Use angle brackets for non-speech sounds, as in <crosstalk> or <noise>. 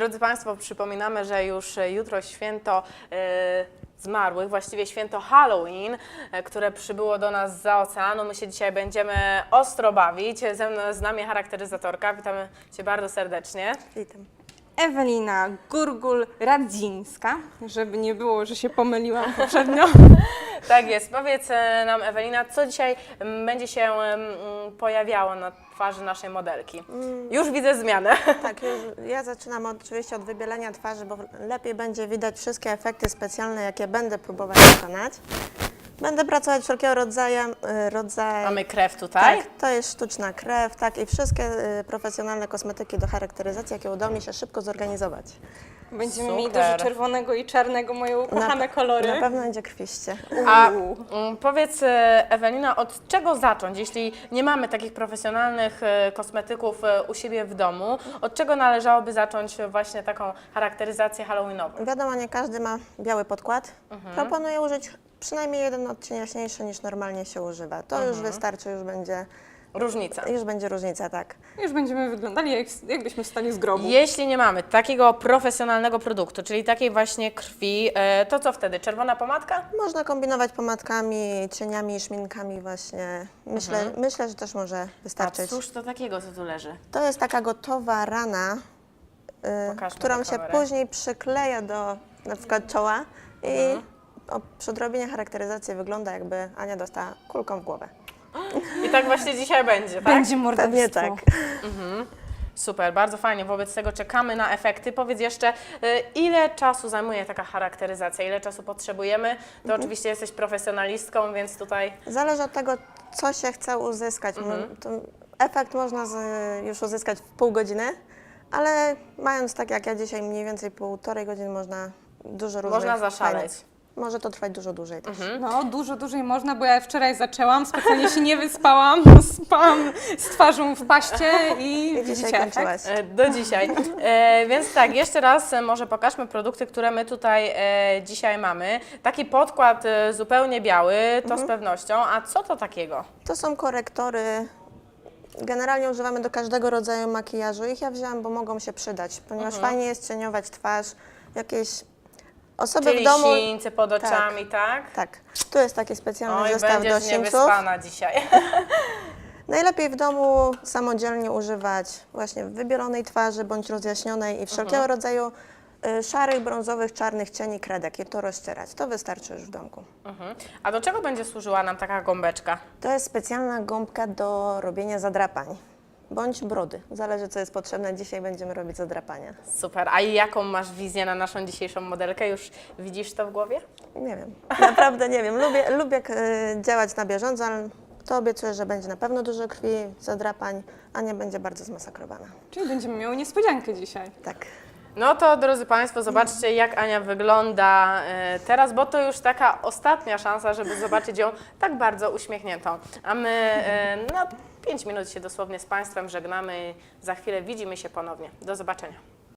Drodzy Państwo, przypominamy, że już e, jutro święto e, zmarłych, właściwie święto Halloween, e, które przybyło do nas za oceanu. My się dzisiaj będziemy ostro bawić. Ze mną, z nami charakteryzatorka. Witamy Cię bardzo serdecznie. Witam. Ewelina Gurgul-Radzińska, żeby nie było, że się pomyliłam poprzednio. <laughs> Tak jest. Powiedz e, nam, Ewelina, co dzisiaj będzie się pojawiało na twarzy naszej modelki? Już widzę zmianę. <laughs> Tak, już <laughs> ja zaczynam od, oczywiście od wybielenia twarzy, bo lepiej będzie widać wszystkie efekty specjalne, jakie będę próbować wykonać. Będę pracować wszelkiego rodzaju, y, rodzaju Mamy krew tutaj. tak, to jest sztuczna krew, tak, i wszystkie y, profesjonalne kosmetyki do charakteryzacji, jakie udało mi się szybko zorganizować. Będziemy mieli Super. dużo czerwonego i czarnego, moje ukochane Na kolory. pewno będzie krwiście. A Uuu. mm, powiedz e, Ewelina, od czego zacząć, jeśli nie mamy takich profesjonalnych e, kosmetyków e, u siebie w domu? Od czego należałoby zacząć właśnie taką charakteryzację halloweenową? Wiadomo, nie każdy ma biały podkład. Mhm. Proponuję użyć przynajmniej jeden odcień jaśniejszy niż normalnie się używa. To już Mhm. wystarczy, już będzie, Różnica. już będzie różnica, tak. Już będziemy wyglądali, jak, jakbyśmy wstali z grobu. Jeśli nie mamy takiego profesjonalnego produktu, czyli takiej właśnie krwi, e, to co wtedy? Czerwona pomadka? Można kombinować pomadkami, cieniami, szminkami właśnie. Myślę, myślę że też może A wystarczyć. cóż to takiego, co tu leży? To jest taka gotowa rana, y, Pokażmy którą się później przykleja do na przykład czoła i Mhm. o, przy odrobinie charakteryzacji wygląda jakby Ania dostała kulką w głowę. I tak właśnie dzisiaj będzie, tak? Będzie Pewnie morderstwo. tak. Super, bardzo fajnie. Wobec tego czekamy na efekty. Powiedz jeszcze, y, ile czasu zajmuje taka charakteryzacja, ile czasu potrzebujemy? To oczywiście jesteś profesjonalistką, więc tutaj Zależy od tego, co się chce uzyskać. Mhm. Mo- To efekt można z, już uzyskać w pół godziny, ale mając tak jak ja dzisiaj mniej więcej półtorej godziny można dużo różnych można zaszaleć. Może to trwać dużo dłużej też. No, dużo dłużej można, bo ja wczoraj zaczęłam, specjalnie się nie wyspałam, spałam z twarzą w paście i, I dzisiaj widzicie efekt? kończyłaś. E, Do dzisiaj. E, więc tak, jeszcze raz e, może pokażmy produkty, które my tutaj e, dzisiaj mamy. Taki podkład e, zupełnie biały, to z pewnością. A co to takiego? To są korektory. Generalnie używamy do każdego rodzaju makijażu. Ich ja wzięłam, bo mogą się przydać, ponieważ Mhm. fajnie jest cieniować twarz. Jakieś osoby Czyli w domu. sińce pod oczami, tak? Tak. Tu jest taki specjalny Oj, zestaw do będziesz sińców. niewyspana dzisiaj. <laughs> Najlepiej w domu samodzielnie używać właśnie wybielonej twarzy bądź rozjaśnionej i wszelkiego Mhm. rodzaju y, szarych, brązowych, czarnych cieni kredek i to rozcierać. To wystarczy już w domku. Mhm. A do czego będzie służyła nam taka gąbeczka? To jest specjalna gąbka do robienia zadrapań bądź brody. Zależy co jest potrzebne. Dzisiaj będziemy robić zadrapania. Super. A jaką masz wizję na naszą dzisiejszą modelkę? Już widzisz to w głowie? Nie wiem, naprawdę nie wiem. Lubię, lubię y, działać na bieżąco, ale to obiecuję, że będzie na pewno dużo krwi, zadrapań, a nie będzie bardzo zmasakrowana. Czyli będziemy miały niespodziankę dzisiaj. Tak. No to drodzy Państwo, zobaczcie jak Ania wygląda e, teraz, bo to już taka ostatnia szansa, żeby zobaczyć ją tak bardzo uśmiechniętą. A my e, na 5 minut się dosłownie z Państwem żegnamy. Za chwilę widzimy się ponownie. Do zobaczenia.